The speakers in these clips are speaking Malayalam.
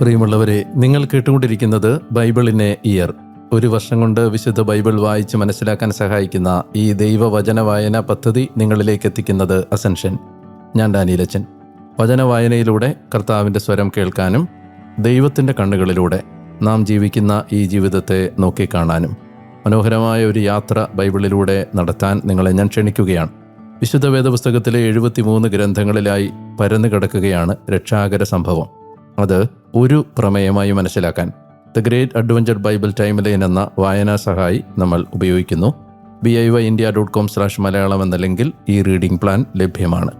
പ്രിയമുള്ളവരെ നിങ്ങൾ കേട്ടുകൊണ്ടിരിക്കുന്നത് ബൈബിളിനെ ഇയർ. ഒരു വർഷം കൊണ്ട് വിശുദ്ധ ബൈബിൾ വായിച്ച് മനസ്സിലാക്കാൻ സഹായിക്കുന്ന ഈ ദൈവവചന വായന പദ്ധതി നിങ്ങളിലേക്ക് എത്തിക്കുന്നത് അസൻഷൻ. ഞാൻ ഡാനിയിലച്ചൻ. വചന വായനയിലൂടെ കർത്താവിന്റെ സ്വരം കേൾക്കാനും ദൈവത്തിന്റെ കണ്ണുകളിലൂടെ നാം ജീവിക്കുന്ന ഈ ജീവിതത്തെ നോക്കിക്കാണാനും മനോഹരമായ ഒരു യാത്ര ബൈബിളിലൂടെ നടത്താൻ നിങ്ങളെ ഞാൻ ക്ഷണിക്കുകയാണ്. വിശുദ്ധ വേദപുസ്തകത്തിലെ എഴുപത്തിമൂന്ന് ഗ്രന്ഥങ്ങളിലായി പരന്നു കിടക്കുകയാണ് രക്ഷാകര സംഭവം. അത് ഒരു പ്രമേയമായി മനസ്സിലാക്കാൻ the great adventure Bible time line എന്ന വായനാ സഹായി നമ്മൾ ഉപയോഗിക്കുന്നു. B I Y India dot com slash Malayalam എന്ന ലിങ്കിൽ ഈ റീഡിംഗ് പ്ലാൻ ലഭ്യമാണ്.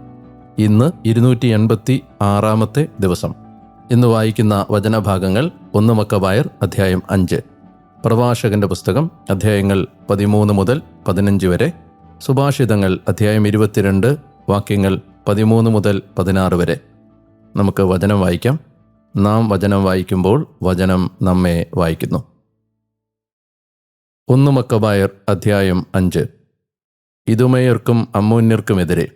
ഇന്ന് ഇരുന്നൂറ്റി എൺപത്തി ആറാമത്തെ ദിവസം. ഇന്ന് വായിക്കുന്ന വചനഭാഗങ്ങൾ ഒന്ന് മക്കവായർ അധ്യായം അഞ്ച്. പ്രഭാഷകന്റെ പുസ്തകം അധ്യായങ്ങൾ പതിമൂന്ന് മുതൽ പതിനഞ്ച് വരെ. സുഭാഷിതങ്ങൾ അധ്യായം ഇരുപത്തിരണ്ട് വാക്യങ്ങൾ പതിമൂന്ന് മുതൽ പതിനാറ് വരെ. നമുക്ക് വചനം വായിക്കാം. നാം വചനം വായിക്കുമ്പോൾ വചനം നമ്മെ വായിക്കുന്നു. ഒന്ന് മക്കബായർ അധ്യായം അഞ്ച്. ഇതുമയർക്കും അമ്മൂന്യർക്കുമെതിരെ.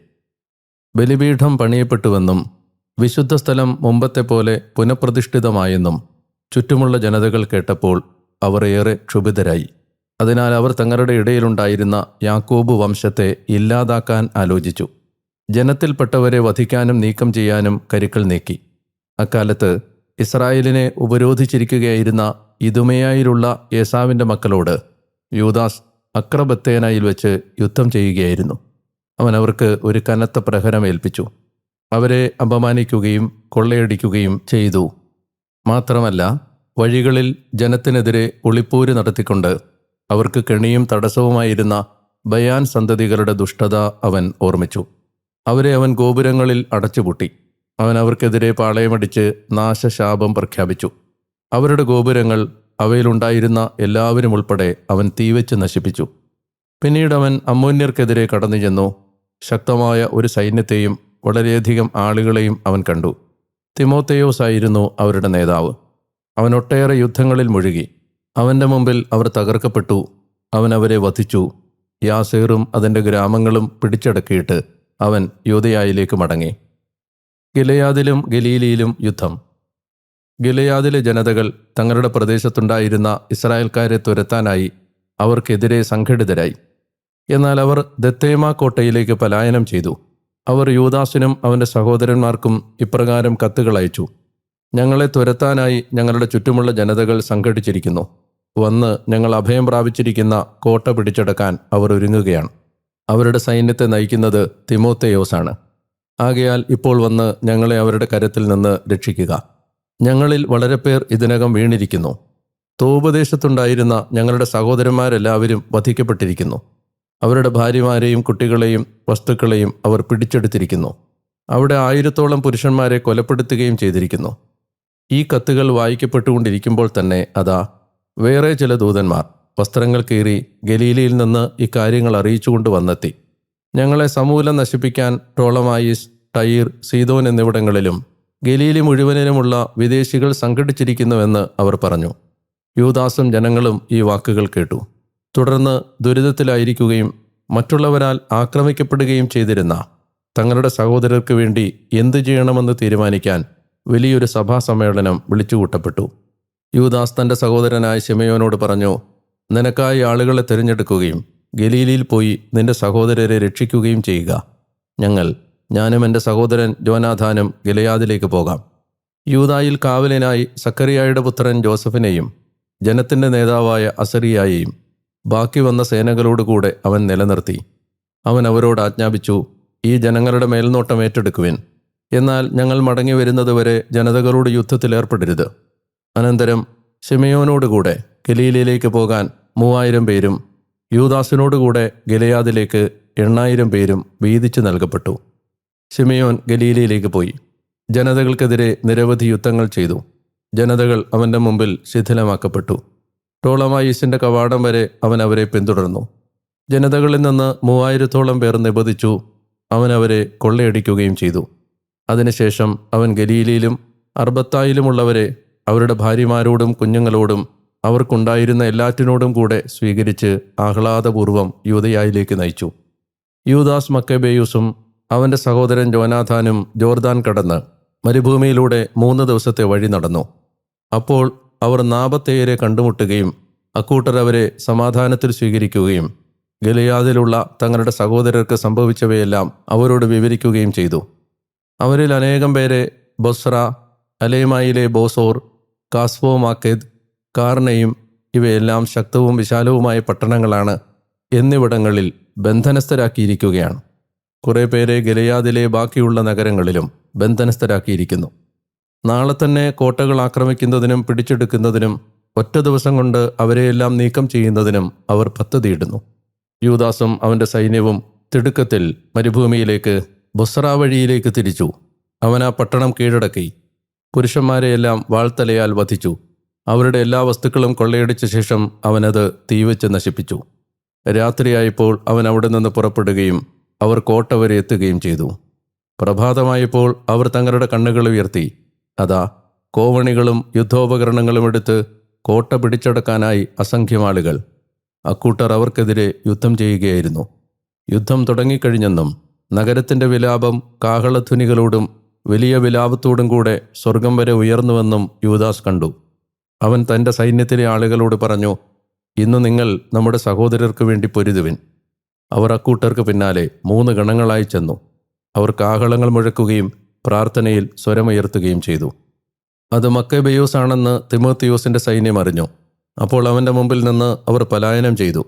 ബലിപീഠം പണിയപ്പെട്ടുവെന്നും വിശുദ്ധ സ്ഥലം മുമ്പത്തെ പോലെ പുനഃപ്രതിഷ്ഠിതമായെന്നും ചുറ്റുമുള്ള ജനതകൾ കേട്ടപ്പോൾ അവർ ഏറെ ക്ഷുഭിതരായി. അതിനാൽ അവർ തങ്ങളുടെ ഇടയിലുണ്ടായിരുന്ന യാക്കോബ് വംശത്തെ ഇല്ലാതാക്കാൻ ആലോചിച്ചു. ജനത്തിൽപ്പെട്ടവരെ വധിക്കാനും നീക്കം ചെയ്യാനും കരുക്കൾ നീക്കി. അക്കാലത്ത് ഇസ്രായേലിനെ ഉപരോധിച്ചിരിക്കുകയായിരുന്ന ഇതുമയായിലുള്ള യേസാവിന്റെ മക്കളോട് യൂദാസ് അക്രബത്തേനായിൽ വെച്ച് യുദ്ധം ചെയ്യുകയായിരുന്നു. അവൻ അവർക്ക് ഒരു കനത്ത പ്രഹരം ഏൽപ്പിച്ചു. അവരെ അപമാനിക്കുകയും കൊള്ളയടിക്കുകയും ചെയ്തു. മാത്രമല്ല വഴികളിൽ ജനത്തിനെതിരെ ഒളിപ്പൂര് നടത്തിക്കൊണ്ട് അവർക്ക് കെണിയും തടസ്സവുമായിരുന്ന ബയാൻ സന്തതികളുടെ ദുഷ്ടത അവൻ ഓർമ്മിച്ചു. അവരെ അവൻ ഗോപുരങ്ങളിൽ അടച്ചുപൂട്ടി. അവൻ അവർക്കെതിരെ പാളയമടിച്ച് നാശശാപം പ്രഖ്യാപിച്ചു. അവരുടെ ഗോപുരങ്ങൾ അവയിലുണ്ടായിരുന്ന എല്ലാവരും ഉൾപ്പെടെ അവൻ തീവച്ച് നശിപ്പിച്ചു. പിന്നീട് അവൻ അമ്മോന്യർക്കെതിരെ കടന്നു ചെന്നു. ശക്തമായ ഒരു സൈന്യത്തെയും വളരെയധികം ആളുകളെയും അവൻ കണ്ടു. തിമോത്തേയോസ് ആയിരുന്നു അവരുടെ നേതാവ്. അവൻ ഒട്ടേറെ യുദ്ധങ്ങളിൽ മുഴുകി. അവന്റെ മുമ്പിൽ അവർ തകർക്കപ്പെട്ടു. അവൻ അവരെ വധിച്ചു. യാസേറും അതിന്റെ ഗ്രാമങ്ങളും പിടിച്ചടക്കിയിട്ട് അവൻ യോധയായിലേക്ക് മടങ്ങി. ഗിലയാദിലും ഗലീലിയിലും യുദ്ധം. ഗിലയാദിലെ ജനതകൾ തങ്ങളുടെ പ്രദേശത്തുണ്ടായിരുന്ന ഇസ്രായേൽക്കാരെ തുരത്താനായി അവർക്കെതിരെ സംഘടിതരായി. എന്നാൽ അവർ ദത്തേമ കോട്ടയിലേക്ക് പലായനം ചെയ്തു. അവർ യൂദാസിനും അവന്റെ സഹോദരന്മാർക്കും ഇപ്രകാരം കത്തുകൾ അയച്ചു. ഞങ്ങളെ തുരത്താനായി ഞങ്ങളുടെ ചുറ്റുമുള്ള ജനതകൾ സംഘടിച്ചിരിക്കുന്നു. വന്ന് ഞങ്ങൾ അഭയം പ്രാപിച്ചിരിക്കുന്ന കോട്ട പിടിച്ചെടുക്കാൻ അവർ ഒരുങ്ങുകയാണ്. അവരുടെ സൈന്യത്തെ നയിക്കുന്നത് തിമോത്തേയോസാണ്. ആകയാൽ ഇപ്പോൾ വന്ന് ഞങ്ങളെ അവരുടെ കരത്തിൽ നിന്ന് രക്ഷിക്കുക. ഞങ്ങളിൽ വളരെ പേർ ഇതിനകം വീണിരിക്കുന്നു. തോപദേശത്തുണ്ടായിരുന്ന ഞങ്ങളുടെ സഹോദരന്മാരെല്ലാവരും വധിക്കപ്പെട്ടിരിക്കുന്നു. അവരുടെ ഭാര്യമാരെയും കുട്ടികളെയും വസ്തുക്കളെയും അവർ പിടിച്ചെടുത്തിരിക്കുന്നു. അവിടെ ആയിരത്തോളം പുരുഷന്മാരെ കൊലപ്പെടുത്തുകയും ചെയ്തിരിക്കുന്നു. ഈ കത്തുകൾ വായിക്കപ്പെട്ടുകൊണ്ടിരിക്കുമ്പോൾ തന്നെ അതാ വേറെ ചില ദൂതന്മാർ വസ്ത്രങ്ങൾ കീറി ഗലീലയിൽ നിന്ന് ഇക്കാര്യങ്ങൾ അറിയിച്ചുകൊണ്ട് വന്നെത്തി. ഞങ്ങളെ സമൂലം നശിപ്പിക്കാൻ ടോളമായിസ് ടൈർ സീതോൻ എന്നിവിടങ്ങളിലും ഗലീലി മുഴുവനിലുമുള്ള വിദേശികൾ സംഘടിച്ചിരിക്കുന്നുവെന്ന് അവർ പറഞ്ഞു. യൂദാസും ജനങ്ങളും ഈ വാക്കുകൾ കേട്ടു. തുടർന്ന് ദുരിതത്തിലായിരിക്കുകയും മറ്റുള്ളവരാൽ ആക്രമിക്കപ്പെടുകയും ചെയ്തിരുന്ന തങ്ങളുടെ സഹോദരർക്ക് വേണ്ടി എന്തു ചെയ്യണമെന്ന് തീരുമാനിക്കാൻ വലിയൊരു സഭാ സമ്മേളനം വിളിച്ചുകൂട്ടപ്പെട്ടു. യൂദാസ് തന്റെ സഹോദരനായ ശിമയോനോട് പറഞ്ഞു നിനക്കായി ആളുകളെ തിരഞ്ഞെടുക്കുകയും ഗലീലിയിൽ പോയി നിന്റെ സഹോദരരെ രക്ഷിക്കുകയും ചെയ്യുക. ഞങ്ങൾ ഞാനും എന്റെ സഹോദരൻ ജോനാഥാനും ഗിലയാദിലേക്ക് പോകാം. യൂതായിൽ കാവലിനായി സക്കറിയായുടെ പുത്രൻ ജോസഫിനെയും ജനത്തിന്റെ നേതാവായ അസറിയായെയും ബാക്കി വന്ന സേനകളോടുകൂടെ അവൻ നിലനിർത്തി. അവൻ അവരോട് ആജ്ഞാപിച്ചു ഈ ജനങ്ങളുടെ മേൽനോട്ടം ഏറ്റെടുക്കുവിൻ. എന്നാൽ ഞങ്ങൾ മടങ്ങി വരുന്നതുവരെ ജനതകളോട് യുദ്ധത്തിൽ ഏർപ്പെടരുത്. അനന്തരം ഷിമയോനോടുകൂടെ ഗലീലയിലേക്ക് പോകാൻ മൂവായിരം പേരും യൂദാസിനോടുകൂടെ ഗലയാദിലേക്ക് എണ്ണായിരം പേരും വീതിച്ചു നൽകപ്പെട്ടു. ഷിമയോൻ ഗലീലയിലേക്ക് പോയി. ജനതകൾക്കെതിരെ നിരവധി യുദ്ധങ്ങൾ ചെയ്തു. ജനതകൾ അവന്റെ മുമ്പിൽ ശിഥിലമാക്കപ്പെട്ടു. ടോളമായിസിന്റെ കവാടം വരെ അവൻ അവരെ പിന്തുടർന്നു. ജനതകളിൽ നിന്ന് മൂവായിരത്തോളം പേർ നിബന്ധിച്ചു അവൻ അവരെ കൊള്ളയടിക്കുകയും ചെയ്തു. അതിനുശേഷം അവൻ ഗലീലയിലും അർബത്തായിലുമുള്ളവരെ അവരുടെ ഭാര്യമാരോടും കുഞ്ഞുങ്ങളോടും അവർക്കുണ്ടായിരുന്ന എല്ലാറ്റിനോടും കൂടെ സ്വീകരിച്ച് ആഹ്ലാദപൂർവം യൂതയായിലേക്ക് നയിച്ചു. യൂദാസ് മക്കബേയൂസും അവന്റെ സഹോദരൻ ജോനാഥാനും ജോർദാൻ കടന്ന് മരുഭൂമിയിലൂടെ മൂന്ന് ദിവസത്തെ വഴി നടന്നു. അപ്പോൾ അവർ നാപത്തേയരെ കണ്ടുമുട്ടുകയും അക്കൂട്ടർ അവരെ സമാധാനത്തിൽ സ്വീകരിക്കുകയും ഗലിയാദിലുള്ള തങ്ങളുടെ സഹോദരർക്ക് സംഭവിച്ചവയെല്ലാം അവരോട് വിവരിക്കുകയും ചെയ്തു. അവരിൽ അനേകം പേരെ ബൊസ്ര അലേമായിലെ ബോസോർ കാസ്വോ മാക്കേദ് കാർണയും ഇവയെല്ലാം ശക്തവും വിശാലവുമായ പട്ടണങ്ങളാണ് എന്നിവിടങ്ങളിൽ ബന്ധനസ്ഥരാക്കിയിരിക്കുകയാണ്. കുറേ പേരെ ഗലയാദിലെ ബാക്കിയുള്ള നഗരങ്ങളിലും ബന്ധനസ്ഥരാക്കിയിരിക്കുന്നു. നാളെ തന്നെ കോട്ടകൾ ആക്രമിക്കുന്നതിനും പിടിച്ചെടുക്കുന്നതിനും ഒറ്റ ദിവസം കൊണ്ട് അവരെയെല്ലാം നീക്കം ചെയ്യുന്നതിനും അവർ പദ്ധതിയിടുന്നു യൂദാസും അവന്റെ സൈന്യവും തിടുക്കത്തിൽ മരുഭൂമിയിലേക്ക് ബൊസ്ര വഴിയിലേക്ക് തിരിച്ചു. അവൻ ആ പട്ടണം കീഴടക്കി. പുരുഷന്മാരെയെല്ലാം വാൾത്തലയാൽ വധിച്ചു. അവരുടെ എല്ലാ വസ്തുക്കളും കൊള്ളയടിച്ച ശേഷം അവനത് തീവച്ച് നശിപ്പിച്ചു. രാത്രിയായപ്പോൾ അവൻ അവിടെ നിന്ന് പുറപ്പെടുകയും അവർ കോട്ട വരെ എത്തുകയും ചെയ്തു. പ്രഭാതമായപ്പോൾ അവർ തങ്ങളുടെ കണ്ണുകൾ ഉയർത്തി. അതാ കോവണികളും യുദ്ധോപകരണങ്ങളും എടുത്ത് കോട്ട പിടിച്ചടക്കാനായി അസംഖ്യം ആളുകൾ. അക്കൂട്ടർ അവർക്കെതിരെ യുദ്ധം ചെയ്യുകയായിരുന്നു. യുദ്ധം തുടങ്ങിക്കഴിഞ്ഞെന്നും നഗരത്തിന്റെ വിലാപം കാഹളധ്വനികളോടും വലിയ വിലാപത്തോടും കൂടെ സ്വർഗം വരെ ഉയർന്നുവെന്നും യുവദാസ് കണ്ടു. അവൻ തന്റെ സൈന്യത്തിലെ ആളുകളോട് പറഞ്ഞു ഇന്ന് നിങ്ങൾ നമ്മുടെ സഹോദരർക്ക് വേണ്ടി പൊരുതുവിൻ. അവർ അക്കൂട്ടർക്ക് പിന്നാലെ മൂന്ന് ഗണങ്ങളായി ചെന്നു. അവർ കാഹളങ്ങൾ മുഴക്കുകയും പ്രാർത്ഥനയിൽ സ്വരമുയർത്തുകയും ചെയ്തു. അത് മക്കബെയോസ് ആണെന്ന് തിമോത്തിയോസിന്റെ സൈന്യം അറിഞ്ഞു. അപ്പോൾ അവന്റെ മുമ്പിൽ നിന്ന് അവർ പലായനം ചെയ്തു.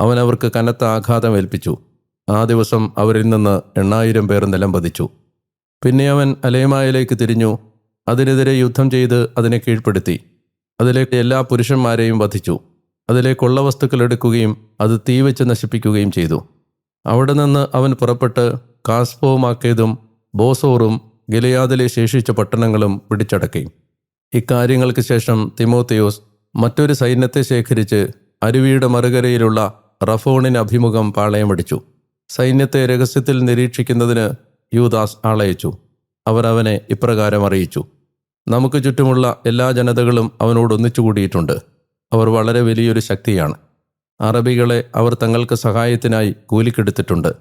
അവൻ അവർക്ക് കനത്ത ആഘാതം ഏൽപ്പിച്ചു. ആ ദിവസം അവരിൽ നിന്ന് എണ്ണായിരം പേർ നിലം പതിച്ചു. പിന്നെ അവൻ അലേമായയിലേക്ക് തിരിഞ്ഞു. അതിനെതിരെ യുദ്ധം ചെയ്ത് അതിനെ കീഴ്പ്പെടുത്തി. അതിലേക്ക് എല്ലാ പുരുഷന്മാരെയും വധിച്ചു. അതിലേക്കുള്ള വസ്തുക്കൾ എടുക്കുകയും അത് തീവച്ച് നശിപ്പിക്കുകയും ചെയ്തു. അവിടെ നിന്ന് അവൻ പുറപ്പെട്ട് കാസ്പോമാക്കേതും ബോസോറും ഗിലയാദിലെ ശേഷിച്ച പട്ടണങ്ങളും പിടിച്ചടക്കി. ഇക്കാര്യങ്ങൾക്ക് ശേഷം തിമോത്തിയോസ് മറ്റൊരു സൈന്യത്തെ ശേഖരിച്ച് അരുവിയുടെ മറുകരയിലുള്ള റഫോണിന് അഭിമുഖം പാളയമടിച്ചു. സൈന്യത്തെ രഹസ്യത്തിൽ നിരീക്ഷിക്കുന്നതിന് യൂദാസ് ആളയച്ചു. അവർ അവനെ ഇപ്രകാരം അറിയിച്ചു. നമുക്ക് ചുറ്റുമുള്ള എല്ലാ ജനതകളും അവനോട് ഒന്നിച്ചു കൂടിയിട്ടുണ്ട്. അവർ വളരെ വലിയൊരു ശക്തിയാണ്. അറബികളെ അവർ തങ്ങൾക്ക് സഹായത്തിനായി കൂലിക്കെടുത്തിട്ടുണ്ട്.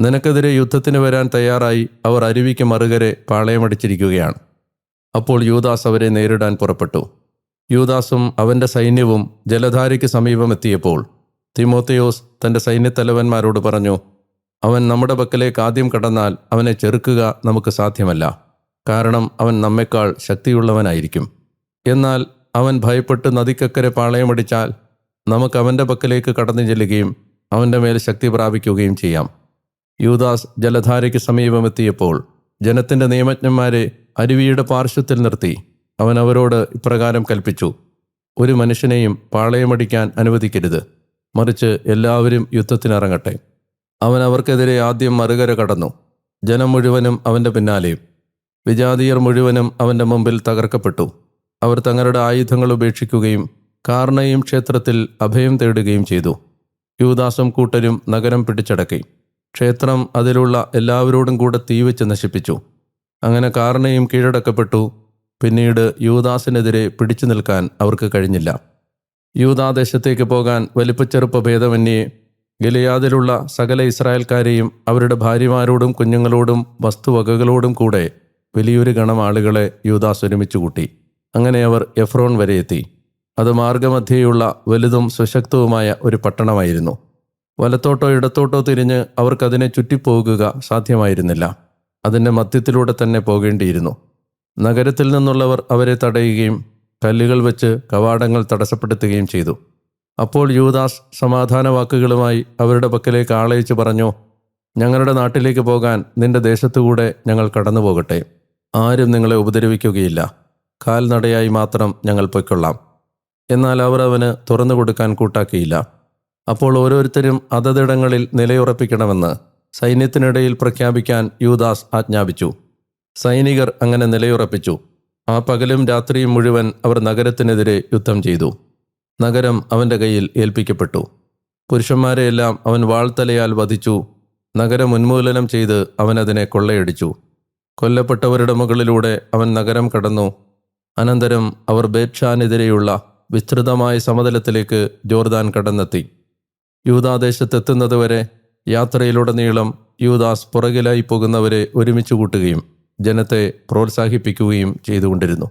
നിനക്കെതിരെ യുദ്ധത്തിന് വരാൻ തയ്യാറായി അവർ അരുവിക്ക് മറുകരെ പാളയമടിച്ചിരിക്കുകയാണ്. അപ്പോൾ യൂദാസ് അവരെ നേരിടാൻ പുറപ്പെട്ടു. യൂദാസും അവന്റെ സൈന്യവും ജലധാരയ്ക്ക് സമീപമെത്തിയപ്പോൾ തിമോത്തയോസ് തന്റെ സൈന്യത്തലവന്മാരോട് പറഞ്ഞു അവൻ നമ്മുടെ പക്കലേക്ക് ആദ്യം കടന്നാൽ അവനെ ചെറുക്കുക നമുക്ക് സാധ്യമല്ല. കാരണം അവൻ നമ്മെക്കാൾ ശക്തിയുള്ളവനായിരിക്കും. എന്നാൽ അവൻ ഭയപ്പെട്ട് നദിക്കക്കരെ പാളയമടിച്ചാൽ നമുക്ക് അവന്റെ പക്കലേക്ക് കടന്നു ചെല്ലുകയും അവന്റെ മേൽ ശക്തി പ്രാപിക്കുകയും ചെയ്യാം. യൂദാസ് ജലധാരയ്ക്ക് സമീപമെത്തിയപ്പോൾ ജനത്തിന്റെ നിയമജ്ഞന്മാരെ അരുവിയുടെ പാർശ്വത്തിൽ നിർത്തി. അവൻ അവരോട് ഇപ്രകാരം കൽപ്പിച്ചു ഒരു മനുഷ്യനെയും പാളയമടിക്കാൻ അനുവദിക്കരുത്. മറിച്ച് എല്ലാവരും യുദ്ധത്തിനിറങ്ങട്ടെ. അവൻ അവർക്കെതിരെ ആദ്യം മറുകര കടന്നു. ജനം മുഴുവനും അവന്റെ പിന്നാലെയും. വിജാതീയർ മുഴുവനും അവന്റെ മുമ്പിൽ തകർക്കപ്പെട്ടു. അവർ തങ്ങളുടെ ആയുധങ്ങൾ ഉപേക്ഷിക്കുകയും കാർണയും ക്ഷേത്രത്തിൽ അഭയം തേടുകയും ചെയ്തു. യൂദാസും കൂട്ടരും നഗരം പിടിച്ചടക്കി. ക്ഷേത്രം അതിലുള്ള എല്ലാവരോടും കൂടെ തീവച്ച് നശിപ്പിച്ചു. അങ്ങനെ കാർണയും കീഴടക്കപ്പെട്ടു. പിന്നീട് യൂദാസിനെതിരെ പിടിച്ചു നിൽക്കാൻ അവർക്ക് കഴിഞ്ഞില്ല. യൂദാദേശത്തേക്ക് പോകാൻ വലിപ്പച്ചെറുപ്പ ഭേദമന്യേ ഗലിയാദിലുള്ള സകല ഇസ്രായേൽക്കാരെയും അവരുടെ ഭാര്യമാരോടും കുഞ്ഞുങ്ങളോടും വസ്തുവകകളോടും കൂടെ വലിയൊരു ഗണം ആളുകളെ യൂദാസ് ഒരുമിച്ച് കൂട്ടി. അങ്ങനെ അവർ എഫ്രോൺ വരെ എത്തി. അത് മാർഗമധ്യയുള്ള വലുതും സുശക്തവുമായ ഒരു പട്ടണമായിരുന്നു. വലത്തോട്ടോ ഇടത്തോട്ടോ തിരിഞ്ഞ് അവർക്കതിനെ ചുറ്റിപ്പോകുക സാധ്യമായിരുന്നില്ല. അതിന്റെ മധ്യത്തിലൂടെ തന്നെ പോകേണ്ടിയിരുന്നു. നഗരത്തിൽ നിന്നുള്ളവർ അവരെ തടയുകയും കല്ലുകൾ വെച്ച് കവാടങ്ങൾ തടസ്സപ്പെടുത്തുകയും ചെയ്തു. അപ്പോൾ യൂദാസ് സമാധാന വാക്കുകളുമായി അവരുടെ പക്കലേക്ക് ആളയച്ച് പറഞ്ഞു ഞങ്ങളുടെ നാട്ടിലേക്ക് പോകാൻ നിന്റെ ദേശത്തുകൂടെ ഞങ്ങൾ കടന്നു പോകട്ടെ ആരും നിങ്ങളെ ഉപദ്രവിക്കുകയില്ല. കാൽനടയായി മാത്രം ഞങ്ങൾ പൊയ്ക്കൊള്ളാം. എന്നാൽ അവർ അവന് തുറന്നു കൊടുക്കാൻ കൂട്ടാക്കിയില്ല. അപ്പോൾ ഓരോരുത്തരും അതതിടങ്ങളിൽ നിലയുറപ്പിക്കണമെന്ന് സൈന്യത്തിനിടയിൽ പ്രഖ്യാപിക്കാൻ യൂദാസ് ആജ്ഞാപിച്ചു. സൈനികർ അങ്ങനെ നിലയുറപ്പിച്ചു. ആ പകലും രാത്രിയും മുഴുവൻ അവർ നഗരത്തിനെതിരെ യുദ്ധം ചെയ്തു. നഗരം അവന്റെ കയ്യിൽ ഏൽപ്പിക്കപ്പെട്ടു. പുരുഷന്മാരെയെല്ലാം അവൻ വാൾത്തലയാൽ വധിച്ചു. നഗരം ഉന്മൂലനം ചെയ്ത് അവനതിനെ കൊള്ളയടിച്ചു. കൊല്ലപ്പെട്ടവരുടെ മുകളിലൂടെ അവൻ നഗരം കടന്നു. അനന്തരം അവർ ബേക്ഷാനെതിരെയുള്ള വിസ്തൃതമായ സമതലത്തിലേക്ക് ജോർദാൻ കടന്നെത്തി. യൂദാദേശത്തെത്തുന്നതുവരെ യാത്രയിലുടനീളം യൂദാസ് പുറകിലായി പോകുന്നവരെ ഒരുമിച്ച് കൂട്ടുകയും ജനത്തെ പ്രോത്സാഹിപ്പിക്കുകയും ചെയ്തുകൊണ്ടിരുന്നു.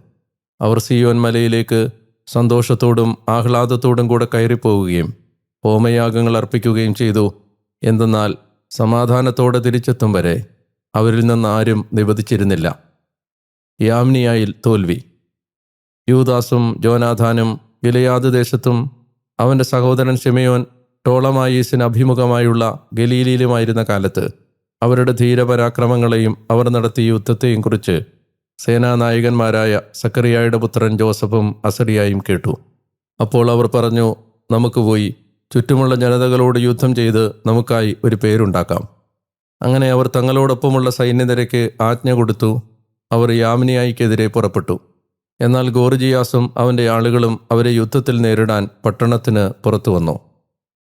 അവർ സിയോൻ മലയിലേക്ക് സന്തോഷത്തോടും ആഹ്ലാദത്തോടും കൂടെ കയറിപ്പോവുകയും ഹോമയാഗങ്ങൾ അർപ്പിക്കുകയും ചെയ്തു. എന്തെന്നാൽ സമാധാനത്തോടെ തിരിച്ചെത്തും വരെ അവരിൽ നിന്ന് ആരും നിവധിച്ചിരുന്നില്ല. യാമ്നിയായിൽ തോൽവി. യൂദാസും ജോനാഥാനും ഗിലയാദ് ദേശത്തും അവന്റെ സഹോദരൻ ഷിമയോൻ ടോളമായീസിന് അഭിമുഖമായുള്ള ഗലീലിയിലുമായിരുന്ന കാലത്ത് അവരുടെ ധീരപരാക്രമങ്ങളെയും അവർ നടത്തിയ യുദ്ധത്തെയും കുറിച്ച് സേനാനായകന്മാരായ സക്കറിയായുടെ പുത്രൻ ജോസഫും അസറിയായും കേട്ടു. അപ്പോൾ അവർ പറഞ്ഞു നമുക്ക് പോയി ചുറ്റുമുള്ള ജനതകളോട് യുദ്ധം ചെയ്ത് നമുക്കായി ഒരു പേരുണ്ടാക്കാം. അങ്ങനെ അവർ തങ്ങളോടൊപ്പമുള്ള സൈന്യനിരയ്ക്ക് ആജ്ഞ കൊടുത്തു. അവർ യാമിനിയായിക്കെതിരെ പുറപ്പെട്ടു. എന്നാൽ ഗോർജിയാസും അവന്റെ ആളുകളും അവരെ യുദ്ധത്തിൽ നേരിടാൻ പട്ടണത്തിന് പുറത്തു വന്നു.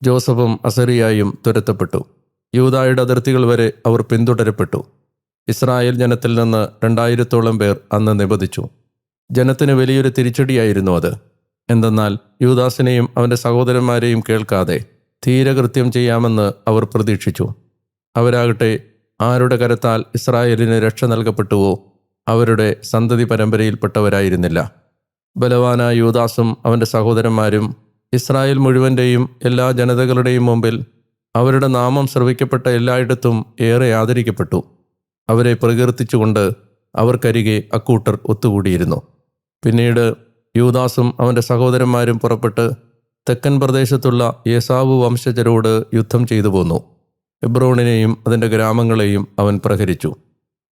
ജോസഫും അസറിയായും തുരത്തപ്പെട്ടു. യൂതായുടെ അതിർത്തികൾ വരെ അവർ പിന്തുടരപ്പെട്ടു. ഇസ്രായേൽ ജനത്തിൽ നിന്ന് രണ്ടായിരത്തോളം പേർ അന്ന് നിബന്ധിച്ചു ജനത്തിന് വലിയൊരു തിരിച്ചടിയായിരുന്നു അത്. എന്തെന്നാൽ യൂദാസിനെയും അവന്റെ സഹോദരന്മാരെയും കേൾക്കാതെ ധീരകൃത്യം ചെയ്യാമെന്ന് അവർ പ്രതീക്ഷിച്ചു. അവരാകട്ടെ ആരുടെ കരത്താൽ ഇസ്രായേലിന് രക്ഷ നൽകപ്പെട്ടുവോ അവരുടെ സന്തതി പരമ്പരയിൽപ്പെട്ടവരായിരുന്നില്ല. ബലവാനായ യൂദാസും അവന്റെ സഹോദരന്മാരും ഇസ്രായേൽ മുഴുവന്റെയും എല്ലാ ജനതകളുടെയും മുമ്പിൽ അവരുടെ നാമം ശ്രവിക്കപ്പെട്ട എല്ലായിടത്തും ഏറെ ആദരിക്കപ്പെട്ടു. അവരെ പ്രകീർത്തിച്ചുകൊണ്ട് അവർക്കരികെ അക്കൂട്ടർ ഒത്തുകൂടിയിരുന്നു. പിന്നീട് യൂദാസും അവന്റെ സഹോദരന്മാരും പുറപ്പെട്ട് തെക്കൻ പ്രദേശത്തുള്ള യേസാവു വംശജരോട് യുദ്ധം ചെയ്തു പോന്നു. എബ്രോണിനെയും അതിന്റെ ഗ്രാമങ്ങളെയും അവൻ പ്രഹരിച്ചു.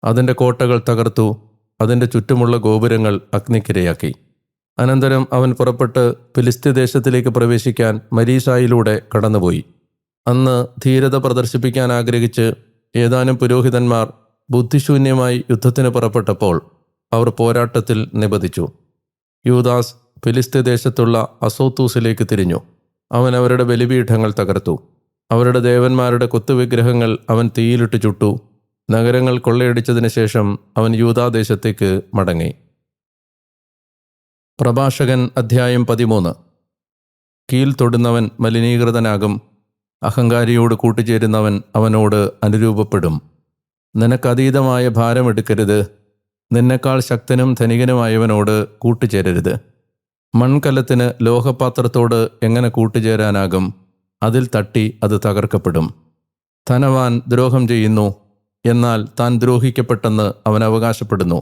അതിന്റെ കോട്ടകൾ തകർത്തു അതിന്റെ ചുറ്റുമുള്ള ഗോപുരങ്ങൾ അഗ്നിക്കിരയാക്കി. അനന്തരം അവൻ പുറപ്പെട്ട് ഫിലിസ്ത്യദേശത്തിലേക്ക് പ്രവേശിക്കാൻ മരീസായിലൂടെ കടന്നുപോയി. അന്ന് ധീരത പ്രദർശിപ്പിക്കാൻ ആഗ്രഹിച്ച് ഏതാനും പുരോഹിതന്മാർ ബുദ്ധിശൂന്യമായി യുദ്ധത്തിന് പുറപ്പെട്ടപ്പോൾ അവർ പോരാട്ടത്തിൽ നിബന്ധിച്ചു യൂദാസ് ഫിലിസ്ത്യദേശത്തുള്ള അസോത്തൂസിലേക്ക് തിരിഞ്ഞു. അവൻ അവരുടെ ബലിപീഠങ്ങൾ തകർത്തു. അവരുടെ ദേവന്മാരുടെ കൊത്തുവിഗ്രഹങ്ങൾ അവൻ തീയിലിട്ട് ചുട്ടു. നഗരങ്ങൾ കൊള്ളയടിച്ചതിന് ശേഷം അവൻ യൂതാദേശത്തേക്ക് മടങ്ങി. പ്രഭാഷകൻ അധ്യായം പതിമൂന്ന്. കീൽ തൊടുന്നവൻ മലിനീകൃതനാകും. അഹങ്കാരിയോട് കൂട്ടുചേരുന്നവൻ അവനോട് അനുരൂപപ്പെടും. നിനക്കതീതമായ ഭാരമെടുക്കരുത് നിന്നെക്കാൾ ശക്തനും ധനികനുമായവനോട് കൂട്ടുചേരരുത്. മൺകലത്തിന് ലോഹപാത്രത്തോട് എങ്ങനെ കൂട്ടുചേരാനാകും? അതിൽ തട്ടി അത് തകർക്കപ്പെടും. ധനവാൻ ദ്രോഹം ചെയ്യുന്നു എന്നാൽ താൻ ദ്രോഹിക്കപ്പെട്ടെന്ന് അവൻ അവകാശപ്പെടുന്നു.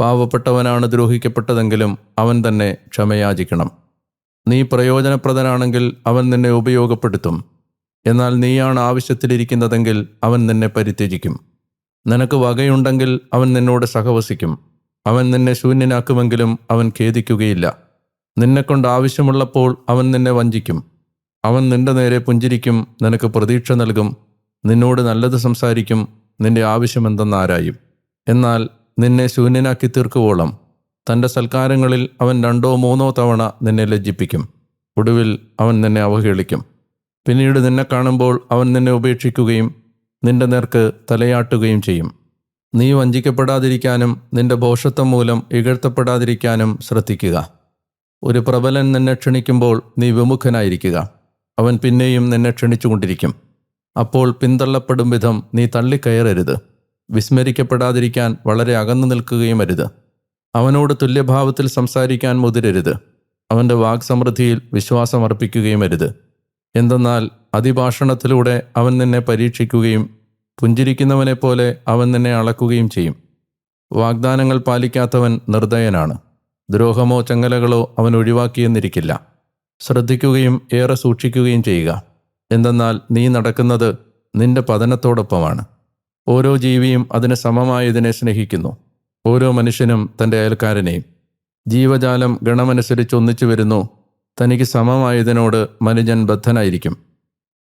പാവപ്പെട്ടവനാണ് ദ്രോഹിക്കപ്പെട്ടതെങ്കിലും അവൻ തന്നെ ക്ഷമയാചിക്കണം. നീ പ്രയോജനപ്രദനാണെങ്കിൽ അവൻ നിന്നെ ഉപയോഗപ്പെടുത്തും. എന്നാൽ നീയാണ് ആവശ്യത്തിലിരിക്കുന്നതെങ്കിൽ അവൻ നിന്നെ പരിത്യജിക്കും. നിനക്ക് വകയുണ്ടെങ്കിൽ അവൻ നിന്നോട് സഹവസിക്കും. അവൻ നിന്നെ ശൂന്യനാക്കുമെങ്കിലും അവൻ ഖേദിക്കുകയില്ല. നിന്നെക്കൊണ്ട് ആവശ്യമുള്ളപ്പോൾ അവൻ നിന്നെ വഞ്ചിക്കും. അവൻ നിന്റെ നേരെ പുഞ്ചിരിക്കും നിനക്ക് പ്രതീക്ഷ നൽകും നിന്നോട് നല്ലത് സംസാരിക്കും നിന്റെ ആവശ്യമെന്തെന്നാരായും എന്നാൽ നിന്നെ ശൂന്യനാക്കി തീർക്കുവോളം തന്റെ സൽക്കാരങ്ങളിൽ അവൻ രണ്ടോ മൂന്നോ തവണ നിന്നെ ലജ്ജിപ്പിക്കും. ഒടുവിൽ അവൻ നിന്നെ അവഹേളിക്കും. പിന്നീട് നിന്നെ കാണുമ്പോൾ അവൻ നിന്നെ ഉപേക്ഷിക്കുകയും നിന്റെ നേർക്ക് തലയാട്ടുകയും ചെയ്യും. നീ വഞ്ചിക്കപ്പെടാതിരിക്കാനും നിന്റെ ഭോഷത്വം മൂലം ഇകഴ്ത്തപ്പെടാതിരിക്കാനും ശ്രദ്ധിക്കുക. ഒരു പ്രബലൻ നിന്നെ ക്ഷണിക്കുമ്പോൾ നീ വിമുഖനായിരിക്കുക. അവൻ പിന്നെയും നിന്നെ ക്ഷണിച്ചുകൊണ്ടിരിക്കും. അപ്പോൾ പിന്തള്ളപ്പെടും വിധം നീ തള്ളിക്കയറരുത്. വിസ്മരിക്കപ്പെടാതിരിക്കാൻ വളരെ അകന്നു നിൽക്കുകയും അരുത്. അവനോട് തുല്യഭാവത്തിൽ സംസാരിക്കാൻ മുതിരരുത്. അവന്റെ വാക്സമൃദ്ധിയിൽ വിശ്വാസമർപ്പിക്കുകയും അരുത്. എന്തെന്നാൽ അതിഭാഷണത്തിലൂടെ അവൻ നിന്നെ പരീക്ഷിക്കുകയും പുഞ്ചിരിക്കുന്നവനെ പോലെ അവൻ നിന്നെ അളക്കുകയും ചെയ്യും. വാഗ്ദാനങ്ങൾ പാലിക്കാത്തവൻ നിർദയനാണ്. ദ്രോഹമോ ചങ്ങലകളോ അവൻ ഒഴിവാക്കിയെന്നിരിക്കില്ല. ശ്രദ്ധിക്കുകയും ഏറെ സൂക്ഷിക്കുകയും ചെയ്യുക. എന്തെന്നാൽ നീ നടക്കുന്നത് നിന്റെ പതനത്തോടൊപ്പമാണ്. ഓരോ ജീവിയും അതിന് സമമായതിനെ സ്നേഹിക്കുന്നു. ഓരോ മനുഷ്യനും തന്റെ അയൽക്കാരനെയും. ജീവജാലം ഗണമനുസരിച്ച് ഒന്നിച്ചു വരുന്നു. തനിക്ക് സമമായതിനോട് മനുജൻ ബദ്ധനായിരിക്കും.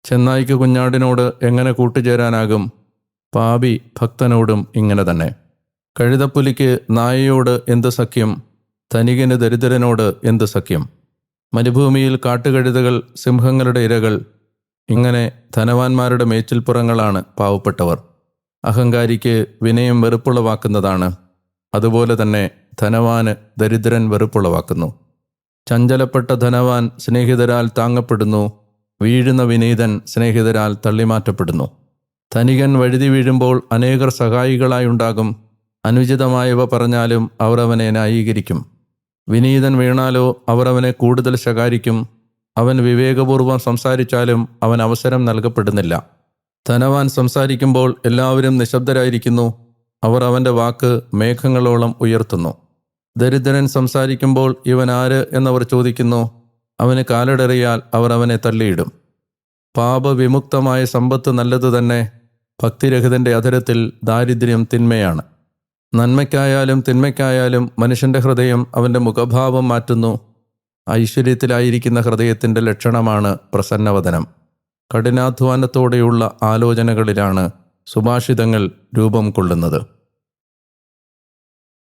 ചെന്നായിക്ക് കുഞ്ഞാടിനോട് എങ്ങനെ കൂട്ടുചേരാനാകും? പാപി ഭക്തനോടും ഇങ്ങനെ തന്നെ. കഴുതപ്പുലിക്ക് നായയോട് എന്ത് സഖ്യം? ധനികന് ദരിദ്രനോട് എന്ത് സഖ്യം? മരുഭൂമിയിൽ കാട്ടുകഴുതകൾ സിംഹങ്ങളുടെ ഇരകൾ ഇങ്ങനെ ധനവാന്മാരുടെ മേച്ചിൽപ്പുറങ്ങളാണ് പാവപ്പെട്ടവർ. അഹങ്കാരിക്ക് വിനയം വെറുപ്പുളവാക്കുന്നതാണ്. അതുപോലെ തന്നെ ധനവാന് ദരിദ്രൻ വെറുപ്പുളവാക്കുന്നു. ചഞ്ചലപ്പെട്ട ധനവാൻ സ്നേഹിതരാൽ താങ്ങപ്പെടുന്നു വീഴുന്ന വിനീതൻ സ്നേഹിതരാൽ തള്ളിമാറ്റപ്പെടുന്നു. ധനികൻ വഴുതി വീഴുമ്പോൾ അനേകർ സഹായികളായുണ്ടാകും അനുചിതമായവ പറഞ്ഞാലും അവർ അവനെ ന്യായീകരിക്കും. വിനീതൻ വീണാലോ അവർ അവനെ കൂടുതൽ ശകാരിക്കും. അവൻ വിവേകപൂർവം സംസാരിച്ചാലും അവൻ അവസരം നൽകപ്പെടുന്നില്ല. ധനവാൻ സംസാരിക്കുമ്പോൾ എല്ലാവരും നിശബ്ദരായിരിക്കുന്നു. അവർ അവന്റെ വാക്ക് മേഘങ്ങളോളം ഉയർത്തുന്നു. ദരിദ്രൻ സംസാരിക്കുമ്പോൾ ഇവൻ ആര് എന്നവർ ചോദിക്കുന്നു. അവന് കാലിടറിയാൽ അവർ അവനെ തള്ളിയിടും. പാപവിമുക്തമായ സമ്പത്ത് നല്ലത് തന്നെ ഭക്തിരഹിതന്റെ അധരത്തിൽ ദാരിദ്ര്യം തിന്മയാണ്. നന്മയ്ക്കായാലും തിന്മയ്ക്കായാലും മനുഷ്യന്റെ ഹൃദയം അവന്റെ മുഖഭാവം മാറ്റുന്നു. ഐശ്വര്യത്തിലായിരിക്കുന്ന ഹൃദയത്തിന്റെ ലക്ഷണമാണ് പ്രസന്നവദനം. കഠിനാധ്വാനത്തോടെയുള്ള ആലോചനകളിലാണ് സുഭാഷിതങ്ങൾ രൂപം കൊള്ളുന്നത്.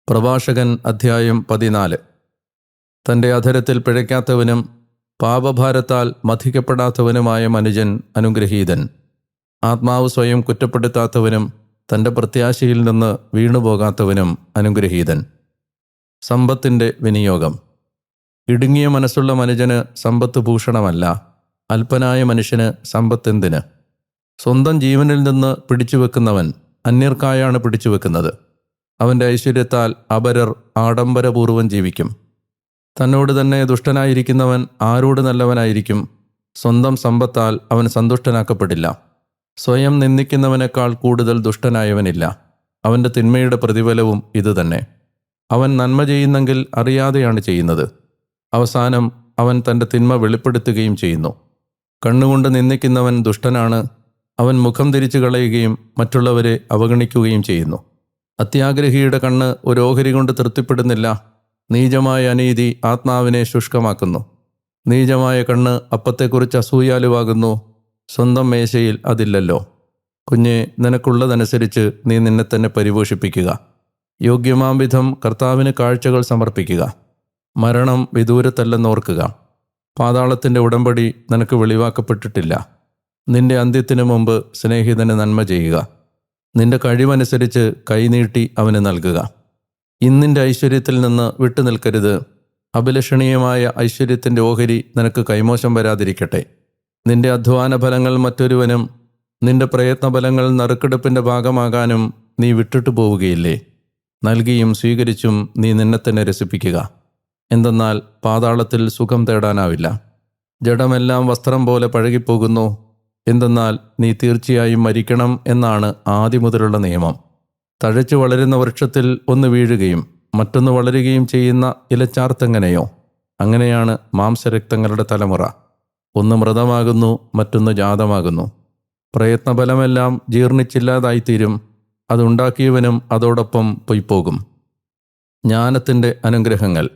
പ്രഭാഷകൻ അധ്യായം പതിനാല്. തന്റെ അധരത്തിൽ പിഴയ്ക്കാത്തവനും പാപഭാരത്താൽ മഥിക്കപ്പെടാത്തവനുമായ മനുജൻ അനുഗ്രഹീതൻ. ആത്മാവ് സ്വയം കുറ്റപ്പെടുത്താത്തവനും തന്റെ പ്രത്യാശയിൽ നിന്ന് വീണുപോകാത്തവനും അനുഗ്രഹീതൻ. സമ്പത്തിന്റെ വിനിയോഗം. ഇടുങ്ങിയ മനസ്സുള്ള മനുജന് സമ്പത്ത് ഭൂഷണമല്ല. അല്പനായ മനുഷ്യന് സമ്പത്തെന്തിന്? സ്വന്തം ജീവനിൽ നിന്ന് പിടിച്ചുവെക്കുന്നവൻ അന്യർക്കായാണ് പിടിച്ചുവെക്കുന്നത്. അവന്റെ ഐശ്വര്യത്താൽ അപരർ ആഡംബരപൂർവം ജീവിക്കും. തന്നോട് തന്നെ ദുഷ്ടനായിരിക്കുന്നവൻ ആരോട് നല്ലവനായിരിക്കും? സ്വന്തം സമ്പത്താൽ അവൻ സന്തുഷ്ടനാക്കപ്പെടില്ല. സ്വയം നിന്ദിക്കുന്നവനേക്കാൾ കൂടുതൽ ദുഷ്ടനായവനില്ല. അവന്റെ തിന്മയുടെ പ്രതിഫലവും ഇതുതന്നെ. അവൻ നന്മ ചെയ്യുന്നെങ്കിൽ അറിയാതെയാണ് ചെയ്യുന്നത്. അവസാനം അവൻ തന്റെ തിന്മ വെളിപ്പെടുത്തുകയും ചെയ്യുന്നു. കണ്ണുകൊണ്ട് നിന്ദിക്കുന്നവൻ ദുഷ്ടനാണ്. അവൻ മുഖം തിരിച്ചു കളയുകയും മറ്റുള്ളവരെ അവഗണിക്കുകയും ചെയ്യുന്നു. അത്യാഗ്രഹിയുടെ കണ്ണ് ഒരു ഓഹരി കൊണ്ട് തൃപ്തിപ്പെടുന്നില്ല. നീചമായ അനീതി ആത്മാവിനെ ശുഷ്കമാക്കുന്നു. നീചമായ കണ്ണ് അപ്പത്തെക്കുറിച്ച് അസൂയാലുവാകുന്നു. സ്വന്തം മേശയിൽ അതില്ലല്ലോ. കുഞ്ഞെ നിനക്കുള്ളതനുസരിച്ച് നീ നിന്നെ തന്നെ പരിപോഷിപ്പിക്കുക. യോഗ്യമാം വിധം കർത്താവിന് കാഴ്ചകൾ സമർപ്പിക്കുക. മരണം വിദൂരത്തല്ലെന്നോർക്കുക. പാതാളത്തിന്റെ ഉടമ്പടി നിനക്ക് വെളിവാക്കപ്പെട്ടിട്ടില്ല. നിന്റെ അന്ത്യത്തിനു മുമ്പ് സ്നേഹിതന് നന്മ ചെയ്യുക. നിന്റെ കഴിവനുസരിച്ച് കൈനീട്ടി അവന് നൽകുക. ഇന്നിന്റെ ഐശ്വര്യത്തിൽ നിന്ന് വിട്ടുനിൽക്കരുത്. അഭിലഷണീയമായ ഐശ്വര്യത്തിന്റെ ഓഹരി നിനക്ക് കൈമോശം വരാതിരിക്കട്ടെ. നിന്റെ അധ്വാന ഫലങ്ങൾ മറ്റൊരുവനും നിന്റെ പ്രയത്നഫലങ്ങൾ നറുക്കെടുപ്പിന്റെ ഭാഗമാകാനും നീ വിട്ടിട്ടു പോവുകയില്ലേ? നൽകിയും സ്വീകരിച്ചും നീ നിന്നെ തന്നെ രസിപ്പിക്കുക. എന്തെന്നാൽ പാതാളത്തിൽ സുഖം തേടാനാവില്ല. ജഡമെല്ലാം വസ്ത്രം പോലെ പഴകിപ്പോകുന്നു. എന്തെന്നാൽ നീ തീർച്ചയായും മരിക്കണം എന്നാണ് ആദ്യം മുതലുള്ള നിയമം. തഴച്ചു വളരുന്ന വൃക്ഷത്തിൽ ഒന്ന് വീഴുകയും മറ്റൊന്ന് വളരുകയും ചെയ്യുന്ന ഇലച്ചാർത്തെങ്ങനെയോ? അങ്ങനെയാണ് മാംസരക്തങ്ങളുടെ തലമുറ. ഒന്ന് മൃതമാകുന്നു മറ്റൊന്ന് ജാതമാകുന്നു. പ്രയത്നഫലമെല്ലാം ജീർണിച്ചില്ലാതായിത്തീരും അതുണ്ടാക്കിയവനും അതോടൊപ്പം പൊയ്പോകും. ജ്ഞാനത്തിന്റെ അനുഗ്രഹങ്ങൾ.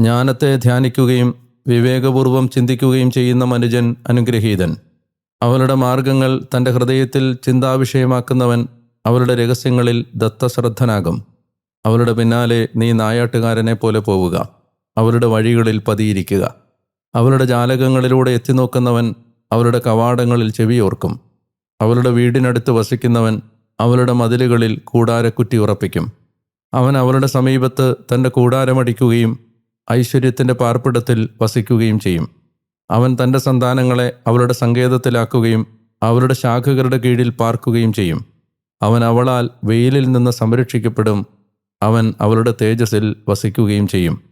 ജ്ഞാനത്തെ ധ്യാനിക്കുകയും വിവേകപൂർവം ചിന്തിക്കുകയും ചെയ്യുന്ന മനുജൻ അനുഗ്രഹീതൻ. അവളുടെ മാർഗങ്ങൾ തന്റെ ഹൃദയത്തിൽ ചിന്താവിഷയമാക്കുന്നവൻ അവളുടെ രഹസ്യങ്ങളിൽ ദത്തശ്രദ്ധനാകും. അവളുടെ പിന്നാലെ നീ നായാട്ടുകാരനെ പോലെ പോവുക. അവളുടെ വഴികളിൽ പതിയിരിക്കുക. അവളുടെ ജാലകങ്ങളിലൂടെ എത്തിനോക്കുന്നവൻ അവരുടെ കവാടങ്ങളിൽ ചെവിയോർക്കും. അവരുടെ വീടിനടുത്ത് വസിക്കുന്നവൻ അവരുടെ മതിലുകളിൽ കൂടാരക്കുറ്റി ഉറപ്പിക്കും. അവൻ അവളുടെ സമീപത്ത് തന്റെ കൂടാരമടിക്കുകയും ഐശ്വര്യത്തിന്റെ പാർപ്പിടത്തിൽ വസിക്കുകയും ചെയ്യും. അവൻ തന്റെ സന്താനങ്ങളെ അവളുടെ സങ്കേതത്തിലാക്കുകയും അവരുടെ ശാഖകളുടെ കീഴിൽ പാർക്കുകയും ചെയ്യും. അവൻ അവളാൽ വെയിലിൽ നിന്ന് സംരക്ഷിക്കപ്പെടും. അവൻ അവളുടെ തേജസ്സിൽ വസിക്കുകയും ചെയ്യും.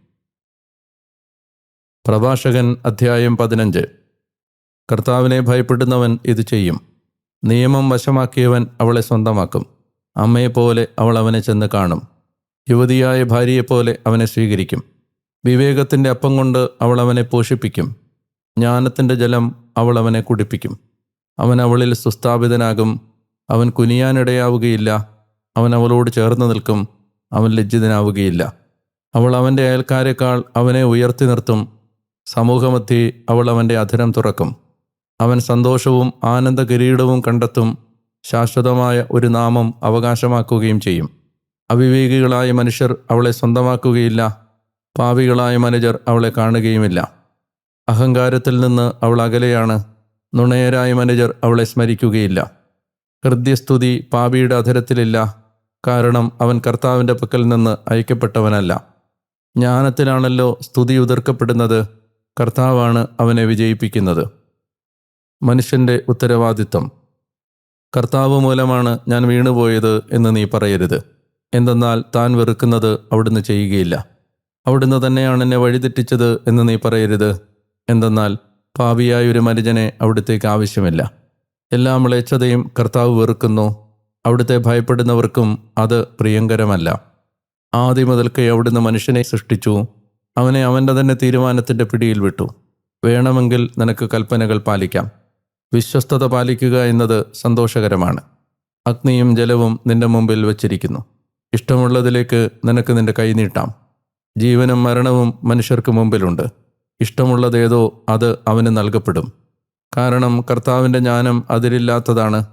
പ്രഭാഷകൻ അധ്യായം പതിനഞ്ച്. കർത്താവിനെ ഭയപ്പെടുന്നവൻ ഇത് ചെയ്യും. നിയമം വശമാക്കിയവൻ അവളെ സ്വന്തമാക്കും. അമ്മയെപ്പോലെ അവൾ അവനെ ചെന്ന് കാണും. യുവതിയായ ഭാര്യയെപ്പോലെ അവനെ സ്വീകരിക്കും. വിവേകത്തിന്റെ അപ്പം കൊണ്ട് അവൾ അവനെ പോഷിപ്പിക്കും. ജ്ഞാനത്തിന്റെ ജലം അവൾ അവനെ കുടിപ്പിക്കും. അവൻ അവളിൽ സുസ്ഥാപിതനാകും. അവൻ കുനിയാനിടയാവുകയില്ല. അവൻ അവളോട് ചേർന്ന് നിൽക്കും. അവൻ ലജ്ജിതനാവുകയില്ല. അവൾ അവന്റെ അയൽക്കാരെക്കാൾ അവനെ ഉയർത്തി നിർത്തും. സമൂഹമധ്യേ അവൾ അവന്റെ അധരം തുറക്കും. അവൻ സന്തോഷവും ആനന്ദ കിരീടവും കണ്ടെത്തും ശാശ്വതമായ ഒരു നാമം അവകാശമാക്കുകയും ചെയ്യും. അവിവേകികളായ മനുഷ്യർ അവളെ സ്വന്തമാക്കുകയില്ല. പാവികളായ മനുജർ അവളെ കാണുകയുമില്ല. അഹങ്കാരത്തിൽ നിന്ന് അവൾ അകലെയാണ്. നുണയരായ മനുജർ അവളെ സ്മരിക്കുകയില്ല. ഹൃദ്യസ്തുതി പാപിയുടെ അധരത്തിലില്ല. കാരണം അവൻ കർത്താവിന്റെ പക്കൽ നിന്ന് അയക്കപ്പെട്ടവനല്ല. ജ്ഞാനത്തിലാണല്ലോ സ്തുതി ഉതിർക്കപ്പെടുന്നത്. കർത്താവാണ് അവനെ വിജയിപ്പിക്കുന്നത്. മനുഷ്യന്റെ ഉത്തരവാദിത്വം. കർത്താവ് മൂലമാണ് ഞാൻ വീണുപോയത് എന്ന് നീ പറയരുത്. എന്തെന്നാൽ താൻ വെറുക്കുന്നത് അവിടുന്ന് ചെയ്യുകയില്ല. അവിടുന്ന് തന്നെയാണ് എന്നെ വഴിതെറ്റിച്ചത് എന്ന് നീ പറയരുത്. എന്തെന്നാൽ പാപിയായ ഒരു മനുജനെ അവിടുത്തേക്ക് ആവശ്യമില്ല. എല്ലാ മ്ലേച്ഛതയും കർത്താവ് വെറുക്കുന്നു. അവിടുത്തെ ഭയപ്പെടുന്നവർക്കും അത് പ്രിയങ്കരമല്ല. ആദ്യം മുതൽക്കേ അവിടുന്ന് മനുഷ്യനെ സൃഷ്ടിച്ചു. അവനെ അവന്റെ തന്നെ തീരുമാനത്തിന്റെ പിടിയിൽ വിട്ടു. വേണമെങ്കിൽ നിനക്ക് കൽപ്പനകൾ പാലിക്കാം. വിശ്വസ്തത പാലിക്കുക എന്നത് സന്തോഷകരമാണ്. അഗ്നിയും ജലവും നിന്റെ മുമ്പിൽ വച്ചിരിക്കുന്നു. ഇഷ്ടമുള്ളതിലേക്ക് നിനക്ക് നിന്റെ കൈ നീട്ടാം. ജീവനും മരണവും മനുഷ്യർക്ക് മുമ്പിലുണ്ട്. ഇഷ്ടമുള്ളതേതോ അത് അവന് നൽകപ്പെടും. കാരണം കർത്താവിന്റെ ജ്ഞാനം അതിരില്ലാത്തതാണ്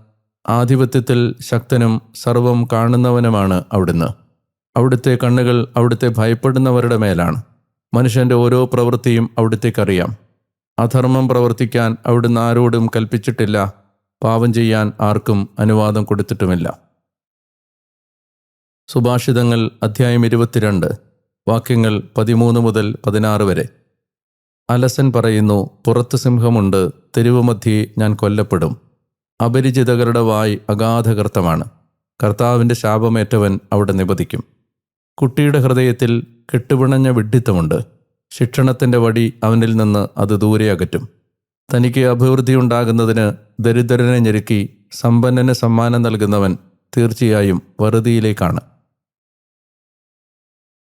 ആധിപത്യത്തിൽ ശക്തനും സർവം കാണുന്നവനുമാണ് അവിടുന്ന്. അവിടുത്തെ കണ്ണുകൾ അവിടുത്തെ ഭയപ്പെടുന്നവരുടെ മേലാണ്. മനുഷ്യന്റെ ഓരോ പ്രവൃത്തിയും അവിടുത്തേക്കറിയാം. അധർമ്മം പ്രവർത്തിക്കാൻ അവിടുന്ന് ആരോടും കൽപ്പിച്ചിട്ടില്ല. പാപം ചെയ്യാൻ ആർക്കും അനുവാദം കൊടുത്തിട്ടുമില്ല. സുഭാഷിതങ്ങൾ അധ്യായം ഇരുപത്തിരണ്ട് വാക്യങ്ങൾ പതിമൂന്ന് മുതൽ പതിനാറ് വരെ. അലസൻ പറയുന്നു പുറത്ത് സിംഹമുണ്ട് തെരുവുമധ്യേ ഞാൻ കൊല്ലപ്പെടും. അപരിചിതകരുടെ വായ് അഗാധകർത്തമാണ്. കർത്താവിന്റെ ശാപമേറ്റവൻ അവിടെ നിപതിക്കും. കുട്ടിയുടെ ഹൃദയത്തിൽ കെട്ടുപിണഞ്ഞ വിഡ്ഢിത്തമുണ്ട്. ശിക്ഷണത്തിന്റെ വടി അവനിൽ നിന്ന് അത് ദൂരെ അകറ്റും. തനിക്ക് അഭിവൃദ്ധി ഉണ്ടാകുന്നതിന് ദരിദ്രനെ ഞെരുക്കി സമ്പന്നന് സമ്മാനം നൽകുന്നവൻ തീർച്ചയായും വറുതിയിലേക്കാണ്.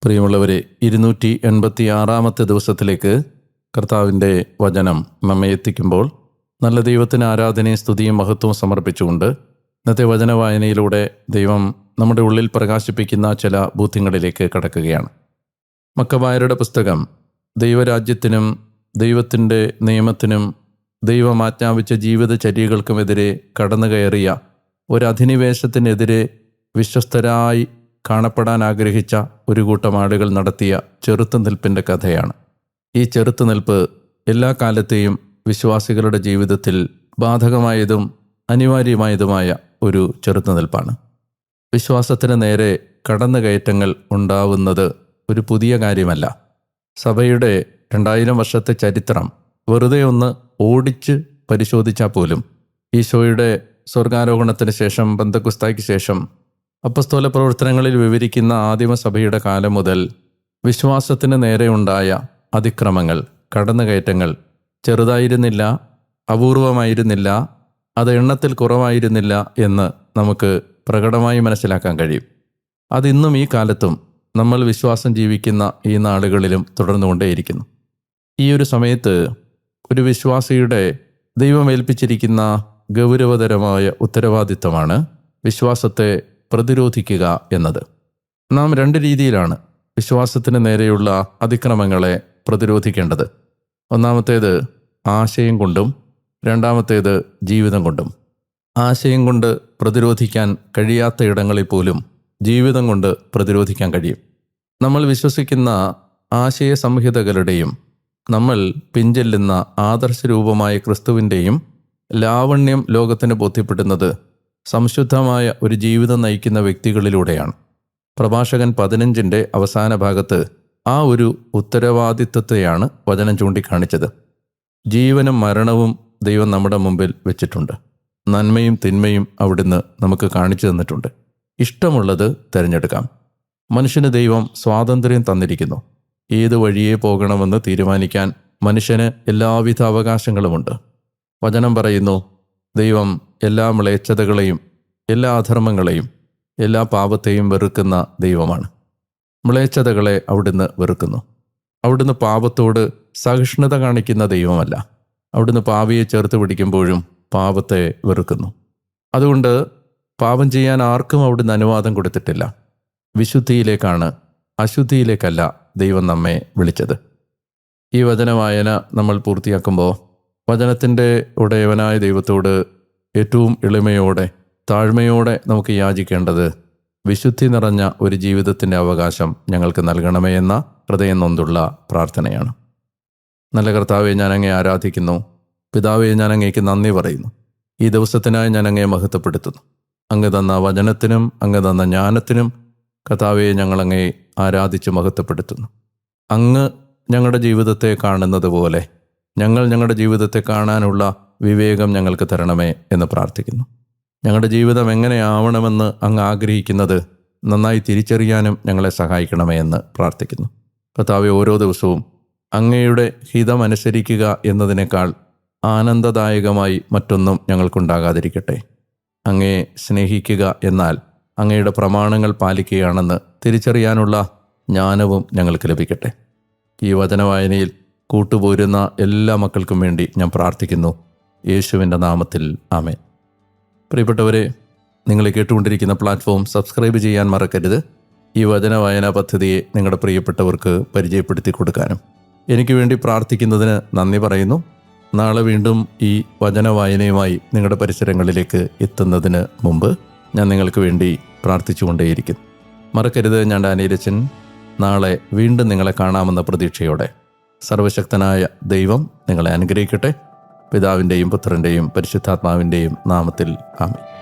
പ്രിയമുള്ളവരെ ഇരുന്നൂറ്റി എൺപത്തി ആറാമത്തെ ദിവസത്തിലേക്ക് കർത്താവിന്റെ വചനം നമ്മെ എത്തിക്കുമ്പോൾ നല്ല ദൈവത്തിന് ആരാധനയും സ്തുതിയും മഹത്വവും സമർപ്പിച്ചുകൊണ്ട് ഇന്നത്തെ വചന വായനയിലൂടെ ദൈവം നമ്മുടെ ഉള്ളിൽ പ്രകാശിപ്പിക്കുന്ന ചില ബോധ്യങ്ങളിലേക്ക് കടക്കുകയാണ്. മക്കബായരുടെ പുസ്തകം ദൈവരാജ്യത്തിനും ദൈവത്തിന്റെ നിയമത്തിനും ദൈവം ആജ്ഞാപിച്ച ജീവിതചര്യകൾക്കുമെതിരെ കടന്നു കയറിയ ഒരു വിശ്വസ്തരായി കാണപ്പെടാൻ ആഗ്രഹിച്ച ഒരു കൂട്ടം ആളുകൾ നടത്തിയ ചെറുത്തുനിൽപ്പിന്റെ കഥയാണ്. ഈ ചെറുത്തുനിൽപ്പ് എല്ലാ കാലത്തെയും വിശ്വാസികളുടെ ജീവിതത്തിൽ ബാധകമായതും അനിവാര്യമായതുമായ ഒരു ചെറുത്തുനിൽപ്പാണ് വിശ്വാസത്തിന് നേരെ കടന്നുകയറ്റങ്ങൾ ഉണ്ടാവുന്നത് ഒരു പുതിയ കാര്യമല്ല. സഭയുടെ രണ്ടായിരം വർഷത്തെ ചരിത്രം വെറുതെ ഒന്ന് ഓടിച്ച് പരിശോധിച്ചാൽ പോലും. ഈശോയുടെ സ്വർഗാരോഹണത്തിന് ശേഷം ബന്ധക്കുസ്തായ്ക്ക് ശേഷം അപ്പസ്തോല പ്രവർത്തനങ്ങളിൽ വിവരിക്കുന്ന ആദിമസഭയുടെ കാലം മുതൽ വിശ്വാസത്തിന് നേരെയുണ്ടായ അതിക്രമങ്ങൾ കടന്നുകയറ്റങ്ങൾ ചെറുതായിരുന്നില്ല അപൂർവമായിരുന്നില്ല അത് എണ്ണത്തിൽ കുറവായിരുന്നില്ല എന്ന് നമുക്ക് പ്രകടമായി മനസ്സിലാക്കാൻ കഴിയും. അതിന്നും ഈ കാലത്തും നമ്മൾ വിശ്വാസം ജീവിക്കുന്ന ഈ നാളുകളിലും തുടർന്നുകൊണ്ടേയിരിക്കുന്നു. ഈ ഒരു സമയത്ത് ഒരു വിശ്വാസിയുടെ ദൈവം ഏൽപ്പിച്ചിരിക്കുന്ന ഗൗരവതരമായ ഉത്തരവാദിത്തമാണ് വിശ്വാസത്തെ പ്രതിരോധിക്കുക എന്നത്. നാം രണ്ട് രീതിയിലാണ് വിശ്വാസത്തിന് നേരെയുള്ള അതിക്രമങ്ങളെ പ്രതിരോധിക്കേണ്ടത്. ഒന്നാമത്തേത് ആശയം കൊണ്ടും രണ്ടാമത്തേത് ജീവിതം കൊണ്ടും. ആശയം കൊണ്ട് പ്രതിരോധിക്കാൻ കഴിയാത്ത ഇടങ്ങളിൽ പോലും ജീവിതം കൊണ്ട് പ്രതിരോധിക്കാൻ കഴിയും. നമ്മൾ വിശ്വസിക്കുന്ന ആശയ സംഹിതകളുടെയും നമ്മൾ പിഞ്ചെല്ലുന്ന ആദർശരൂപമായ ക്രിസ്തുവിന്റെയും ലാവണ്യം ലോകത്തിന് ബോധ്യപ്പെടുന്നത് സംശുദ്ധമായ ഒരു ജീവിതം നയിക്കുന്ന വ്യക്തികളിലൂടെയാണ്. പ്രഭാഷകൻ പതിനഞ്ചിന്റെ അവസാന ഭാഗത്ത് ആ ഒരു ഉത്തരവാദിത്വത്തെയാണ് വചനം ചൂണ്ടിക്കാണിച്ചത്. ജീവനും മരണവും ദൈവം നമ്മുടെ മുമ്പിൽ വെച്ചിട്ടുണ്ട്. നന്മയും തിന്മയും അവിടുന്ന് നമുക്ക് കാണിച്ചു തന്നിട്ടുണ്ട്. ഇഷ്ടമുള്ളത് തിരഞ്ഞെടുക്കാം. മനുഷ്യന് ദൈവം സ്വാതന്ത്ര്യം തന്നിരിക്കുന്നു. ഏത് വഴിയെ പോകണമെന്ന് തീരുമാനിക്കാൻ മനുഷ്യന് എല്ലാവിധ അവകാശങ്ങളുമുണ്ട്. വചനം പറയുന്നു ദൈവം എല്ലാ മ്ലേച്ഛതകളെയും എല്ലാ അധർമ്മങ്ങളെയും എല്ലാ പാപത്തെയും വെറുക്കുന്ന ദൈവമാണ്. മ്ലേച്ഛതകളെ അവിടുന്ന് വെറുക്കുന്നു. അവിടുന്ന് പാപത്തോട് സഹിഷ്ണുത കാണിക്കുന്ന ദൈവമല്ല. അവിടുന്ന് പാവിയെ ചേർത്ത് പിടിക്കുമ്പോഴും പാപത്തെ വെറുക്കുന്നു. അതുകൊണ്ട് പാപം ചെയ്യാൻ ആർക്കും അവിടുന്ന് അനുവാദം കൊടുത്തിട്ടില്ല. വിശുദ്ധിയിലേക്കാണ് അശുദ്ധിയിലേക്കല്ല ദൈവം നമ്മെ വിളിച്ചത്. ഈ വചന വായന നമ്മൾ പൂർത്തിയാക്കുമ്പോൾ വചനത്തിന്റെ ഉടയവനായ ദൈവത്തോട് ഏറ്റവും എളിമയോടെ താഴ്മയോടെ നമുക്ക് യാചിക്കേണ്ടത് വിശുദ്ധി നിറഞ്ഞ ഒരു ജീവിതത്തിന്റെ അവകാശം ഞങ്ങൾക്ക് നൽകണമേ എന്ന ഹൃദയം നൊന്തുള്ള പ്രാർത്ഥനയാണ്. നല്ല കർത്താവെ ഞാൻ അങ്ങേ ആരാധിക്കുന്നു. പിതാവെ ഞാൻ അങ്ങേക്ക് നന്ദി പറയുന്നു. ഈ ദിവസത്തിനായി ഞാൻ അങ്ങേ മഹത്വപ്പെടുത്തുന്നു. അങ്ങ് തന്ന വചനത്തിനും അങ്ങ് തന്ന ജ്ഞാനത്തിനും കർത്താവെ ഞങ്ങളങ്ങേ ആരാധിച്ച് മഹത്വപ്പെടുത്തുന്നു. അങ്ങ് ഞങ്ങളുടെ ജീവിതത്തെ കാണുന്നത് പോലെ ഞങ്ങൾ ഞങ്ങളുടെ ജീവിതത്തെ കാണാനുള്ള വിവേകം ഞങ്ങൾക്ക് തരണമേ എന്ന് പ്രാർത്ഥിക്കുന്നു. ഞങ്ങളുടെ ജീവിതം എങ്ങനെയാവണമെന്ന് അങ്ങ് ആഗ്രഹിക്കുന്നത് നന്നായി തിരിച്ചറിയാനും ഞങ്ങളെ സഹായിക്കണമേ എന്ന് പ്രാർത്ഥിക്കുന്നു. കർത്താവെ ഓരോ ദിവസവും അങ്ങയുടെ ഹിതമനുസരിക്കുക എന്നതിനേക്കാൾ ആനന്ദദായകമായി മറ്റൊന്നും ഞങ്ങൾക്കുണ്ടാകാതിരിക്കട്ടെ. അങ്ങയെ സ്നേഹിക്കുക എന്നാൽ അങ്ങയുടെ പ്രമാണങ്ങൾ പാലിക്കുകയാണെന്ന് തിരിച്ചറിയാനുള്ള ജ്ഞാനവും ഞങ്ങൾക്ക് ലഭിക്കട്ടെ. ഈ വചനവായനയിൽ കൂട്ടുപോരുന്ന എല്ലാ മക്കൾക്കും വേണ്ടി ഞാൻ പ്രാർത്ഥിക്കുന്നു. യേശുവിന്റെ നാമത്തിൽ ആമേ പ്രിയപ്പെട്ടവരെ നിങ്ങൾ കേട്ടുകൊണ്ടിരിക്കുന്ന പ്ലാറ്റ്ഫോം സബ്സ്ക്രൈബ് ചെയ്യാൻ മറക്കരുത്. ഈ വചന വായനാ പദ്ധതിയെ നിങ്ങളുടെ പ്രിയപ്പെട്ടവർക്ക് പരിചയപ്പെടുത്തി കൊടുക്കാനും. എനിക്ക് വേണ്ടി പ്രാർത്ഥിക്കുന്നതിന് നന്ദി പറയുന്നു. നാളെ വീണ്ടും ഈ വചന വായനയുമായി നിങ്ങളുടെ പരിസരങ്ങളിലേക്ക് എത്തുന്നതിന് മുമ്പ് ഞാൻ നിങ്ങൾക്ക് വേണ്ടി പ്രാർത്ഥിച്ചുകൊണ്ടേയിരിക്കും മറക്കരുത് ഞാൻ ഡാനിയലച്ചൻ. നാളെ വീണ്ടും നിങ്ങളെ കാണാമെന്ന പ്രതീക്ഷയോടെ സർവശക്തനായ ദൈവം നിങ്ങളെ അനുഗ്രഹിക്കട്ടെ. പിതാവിന്റെയും പുത്രന്റെയും പരിശുദ്ധാത്മാവിന്റെയും നാമത്തിൽ ആമേൻ.